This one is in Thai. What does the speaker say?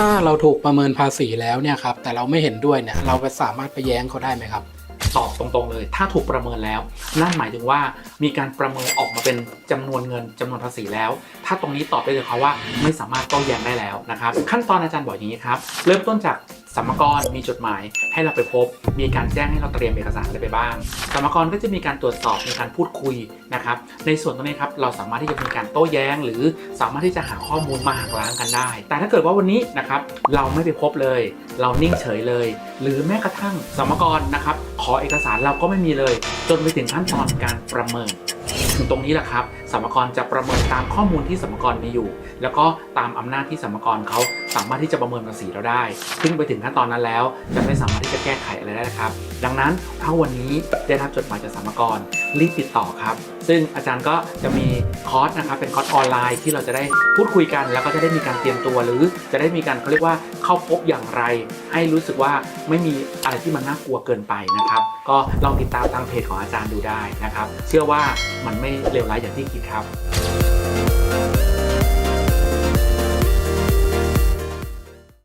ถ้าเราถูกประเมินภาษีแล้วเนี่ยครับแต่เราไม่เห็นด้วยเนี่ยเราสามารถไปแย้งเขาได้ไหมครับตอบตรงๆเลย ถ้าถูกประเมินแล้ว นั่นหมายถึงว่ามีการประเมินออกมาเป็นจำนวนเงินจำนวนภาษีแล้ว ถ้าตรงนี้ตอบได้เลยครับว่าไม่สามารถโต้แย้งได้แล้วนะครับ ขั้นตอนอาจารย์บอกอย่างนี้ครับ เริ่มต้นจาก สมกรมีจดหมายให้เราไปพบ มีการแจ้งให้เราเตรียมเอกสารอะไรไปบ้างสมกรก็จะมีการตรวจสอบมีการพูดคุยนะครับในส่วนตรงนี้ครับเราสามารถที่จะมีการโต้แย้ง หรือสามารถที่จะหาข้อมูลมาหักล้างกันได้ แต่ถ้าเกิดว่าวันนี้นะครับเราไม่ไปพบเลย เรานิ่งเฉยเลย หรือแม้กระทั่งสมกรนะครับขอเอกสารเราก็ไม่มีเลย จนไปถึงขั้นตอนการประเมินถึงตรงนี้แหละครับสมกรจะประเมินตามข้อมูลที่สมกรมีอยู่ แล้วก็ตามอำนาจที่สมกรเขา สามารถที่จะประเมินภาษีเราได้ ซึ่งไปถึงขั้นตอนนั้นแล้ว จะไม่สามารถที่จะแก้ไขอะไรได้นะครับ ดังนั้นถ้าวันนี้ได้รับจดหมายจากสามกรรีบติดต่อครับ ซึ่งอาจารย์ก็จะมีคอร์สนะครับเป็นคอร์สออนไลน์ที่เราจะได้พูดคุยกัน แล้วก็จะได้มีการเตรียมตัวหรือจะได้มีการเขาเรียกว่าเข้าพบอย่างไร ให้รู้สึกว่าไม่มีอะไรที่มันน่ากลัวเกินไปนะครับ ก็ลองติดตามทางเพจของอาจารย์ดูได้นะครับ เชื่อว่ามันไม่เลวร้ายอย่างที่คิดครับ